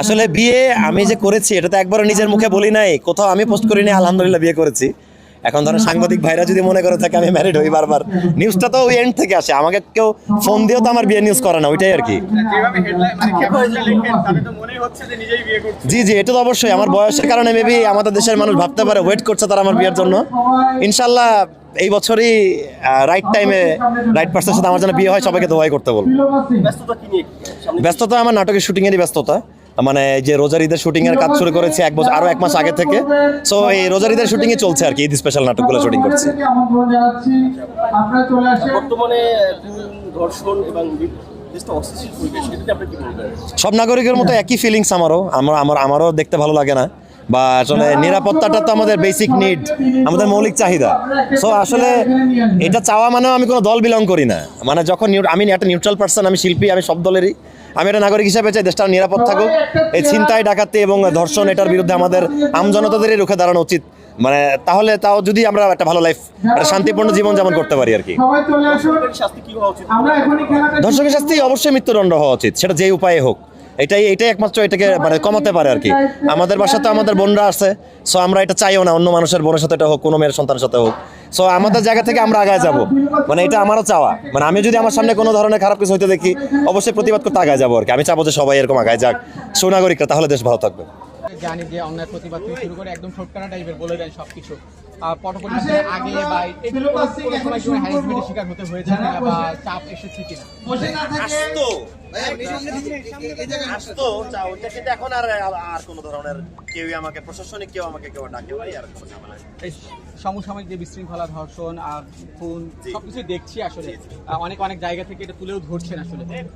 আসলে বিয়ে আমি যে করেছি এটা তো একবার নিজের মুখে বলি নাই কোথাও আমি পোস্ট করিনি আলহামদুলিল্লাহ বিয়ে করেছি। এখন ধরো সাংবাদিক ভাইরা যদি মনে করে থাকে আমি ম্যারিড হই বারবার নিউজটা তো ওই এন্ড থেকে আসে আমাকে কেউ ফোন দিয়েও তো আমার বিয়ে নিউজ করে না ওইটাই আর কি। মানে জি জি এটা তো অবশ্যই আমার বয়সের কারণে মেবি আমাদের দেশের মানুষ ভাবতে পারে ওয়েট করছে তারা আমার বিয়ের জন্য। ইনশাল্লাহ এই বছরই রাইট টাইমে রাইট পার্সনের সাথে আমার জন্য বিয়ে হয় সবাইকে দোয়াই করতে বলব। ব্যস্ততা আমার নাটকের শুটিংয়েরই ব্যস্ততা। মানে যে রোজার ঈদের শুটিং এর কাজ শুরু করেছি এক বছর আরও এক মাস আগে থেকে। সো এই রোজার ঈদের শুটিং এ চলছে আর কি ঈদ স্পেশাল নাটকগুলো শুটিং করছি। বর্তমানে ধর্ষণ এবং সব নাগরিকের মতো একই ফিলিংস আমারও। আমার আমার আমারও দেখতে ভালো লাগে না। বা আসলে নিরাপত্তাটা তো আমাদের বেসিক নিড আমাদের মৌলিক চাহিদা। সো আসলে এটা চাওয়া মানেও আমি কোনো দল বিলং করি না। মানে যখন আমি একটা নিউট্রাল পার্সন আমি শিল্পী আমি সব দলেরই। আমি একটা নাগরিক হিসাবে চাই দেশটা নিরাপদ থাকুক। এই ছিনতাই ডাকাতি এবং ধর্ষণ এটার বিরুদ্ধে আমাদের আমজনতাদেরই রুখে দাঁড়ানো উচিত। মানে তাহলে তাও যদি আমরা একটা ভালো লাইফ একটা শান্তিপূর্ণ জীবন যেমন করতে পারি আর কি। ধর্ষকের শাস্তি অবশ্যই মৃত্যুদণ্ড হওয়া উচিত। সেটা যে উপায়ে হোক। এটাই এটাই একমাত্র এটাকে মানে কমাতে পারে আর কি। আমাদের বাসাতে আমাদের বোনরা আছে সো আমরা এটা চাইও না অন্য মানুষের বোনের সাথে এটা হোক কোনো মেয়ের সন্তানের সাথে হোক। সো আমাদের জায়গা থেকে আমরা আগায় যাব। মানে এটা আমারও চাওয়া। মানে আমি যদি আমার সামনে কোনো ধরনের খারাপ কিছু হইতে দেখি অবশ্যই প্রতিবাদ করতে আগায় যাব আর কি। আমি চাবো যে সবাই এরকম আগায় যাক। সুনাগরিকরা তাহলে দেশ ভালো থাকবে। জানি যে অন্যায় প্রতিবাদ থেকে শুরু করে একদম ঠোঁটকানা টাইপের বলে দেন সবকিছু। পটপরিবেশে আগে বা কোনো কোনো সময় কোনো হ্যারাসমেন্টের শিকার হতে হয়েছে কিনা বা চাপ এসেছে কিনা? বসে আসতো। ওইটা কিন্তু এখন আর আর কোনো ধরনের কেউই আমাকে প্রশাসনিক কেউ আমাকে কেউ ডাকে আর কোনো ঝামেলা সমসাময়িক যে বিশৃঙ্খলা ধর্ষণ আর খুন সবকিছু দেখছি আসলে। অনেক অনেক জায়গা থেকে এটা তুলেও ধরছেন আসলে।